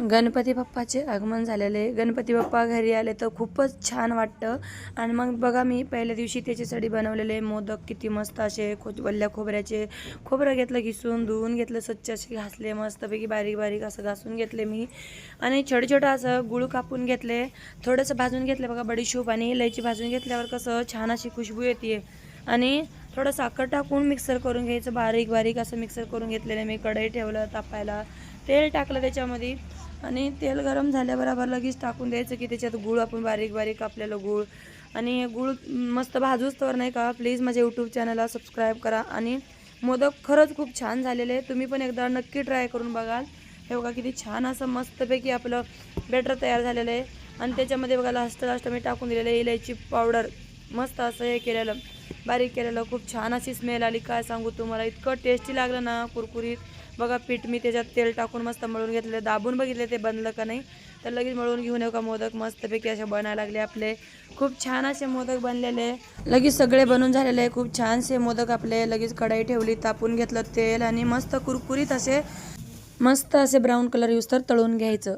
गणपती बाप्पाचे आगमन झालेले. गणपती बाप्पा घरी आले तर खूपच छान वाटतं. आणि मग बघा मी पहिल्या दिवशी त्याच्यासाठी बनवलेले मोदक किती मस्त असे खो वल्ल्या खोबऱ्याचे खोबरं घेतलं घिसून धुवून घेतलं स्वच्छ असे घासले मस्तपैकी बारीक बारीक असं घासून घेतले मी. आणि छोटं छोटं असं गुळ कापून घेतले. थोडंसं भाजून घेतलं बघा बडीशोप आणि इलायची भाजून घेतल्यावर कसं छान अशी खुशबू येते. आणि थोडं साखर टाकून मिक्सर करून घ्यायचं. बारीक बारीक असं मिक्सर करून घेतलेलं मी. कढई ठेवलं तापायला. तेल टाकलं त्याच्यामध्ये. आणि तेल गरम झाल्याबरोबर लगेच टाकून द्यायचं की त्याच्यात गूळ आपण बारीक बारीक आपल्याला गूळ. आणि गूळ मस्त भाजूच तर नाही का? प्लीज माझ्या यूट्यूब चॅनलला सबस्क्राईब करा. आणि मोदक खरंच खूप छान झालेले आहे तुम्ही पण एकदा नक्की ट्राय करून बघाल. हे बघा किती छान असं मस्तपैकी आपलं बेटर तयार झालेलं आहे. आणि त्याच्यामध्ये बघा लास्ट लास्ट मी टाकून दिलेलं आहे इलायची पावडर मस्त असं हे केलेलं. बारीक केलेलं खूप छान अशी स्मेल आली. काय सांगू तुम्हाला? इतकं टेस्टी लागलं ना कुरकुरीत. बघा पीठ मी त्याच्यात तेल टाकून मस्त मळून घेतलं दाबून बघितले ते बनलं का नाही? तर लगेच मळून घेऊन येऊ का मोदक? मस्तपैकी असे बनायला लागले आपले. खूप छान असे मोदक बनलेले. लगेच सगळे बनून झालेले खूप छानसे मोदक आपले. लगेच कढाई ठेवली तापून घेतलं तेल आणि मस्त कुरकुरीत असे मस्त असे ब्राऊन कलर यूज तर तळून घ्यायचं.